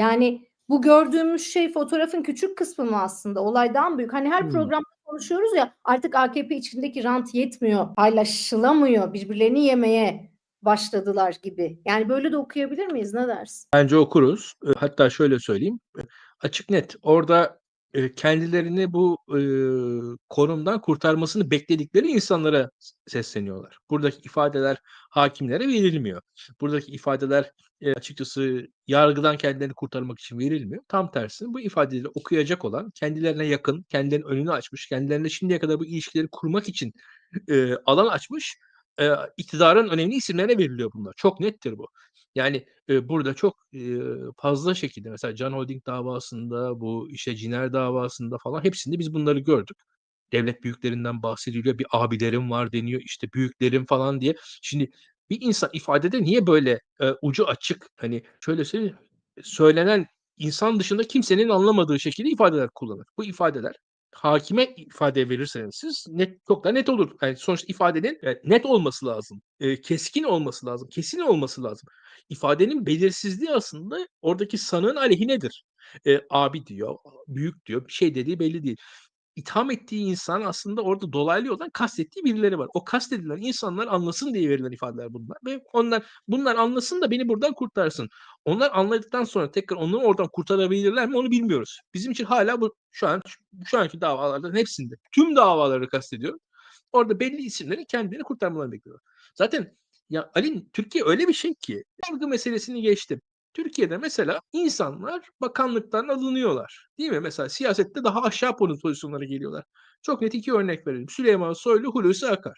Yani bu gördüğümüz şey fotoğrafın küçük kısmı mı aslında? Olaydan büyük. Hani her Hımm. programda konuşuyoruz ya, artık AKP içindeki rant yetmiyor, paylaşılamıyor, birbirlerini yemeye başladılar gibi. Yani böyle de okuyabilir miyiz? Ne dersin? Bence okuruz. Hatta şöyle söyleyeyim, açık net orada, kendilerini bu, ııı, konumdan kurtarmasını bekledikleri insanlara sesleniyorlar. Buradaki ifadeler hakimlere verilmiyor. Buradaki ifadeler, eee, açıkçası yargıdan kendilerini kurtarmak için verilmiyor. Tam tersine bu ifadeleri okuyacak olan, kendilerine yakın, kendilerinin önünü açmış, kendilerine şimdiye kadar bu ilişkileri kurmak için, eee, alan açmış, eee, iktidarın önemli isimlerine veriliyor bunlar. Çok nettir bu. Yani, eee, burada çok, eee, fazla şekilde mesela Can Holding davasında, bu, işte, Ciner davasında falan hepsinde biz bunları gördük. Devlet büyüklerinden bahsediliyor. Bir abilerim var deniyor, işte, büyüklerim falan diye. Şimdi bir insan ifadede niye böyle, eee, ucu açık, hani, şöyle söyleyeyim, söylenen insan dışında kimsenin anlamadığı şekilde ifadeler kullanır. Bu ifadeler hakime ifade verirseniz siz net çok da net olur. Yani sonuçta ifadenin, eee, net olması lazım. Eee, keskin olması lazım, kesin olması lazım. İfadenin belirsizliği aslında oradaki sanığın aleyhinedir. Eee, abi diyor, büyük diyor, bir şey dediği belli değil. İtham ettiği insan aslında orada dolaylı yoldan kastettiği birileri var. O kastedilen insanlar anlasın diye verilen ifadeler bunlar ve onlar bunlar anlasın da beni buradan kurtarsın. Onlar anladıktan sonra tekrar onları oradan kurtarabilirler mi onu bilmiyoruz. Bizim için hâlâ bu şu an şu anki davalardan hepsinde, tüm davaları kastediyorum. Orada belli isimlerin kendilerini kurtarmalarını bekliyorlar. Zaten ya Ali, Türkiye öyle bir şey ki yargı meselesini geçtim. Türkiye'de mesela insanlar bakanlıktan alınıyorlar, değil mi? Mesela siyasette daha aşağı pozisyonlara geliyorlar. Çok net 2 örnek verelim. Süleyman Soylu, Hulusi Akar.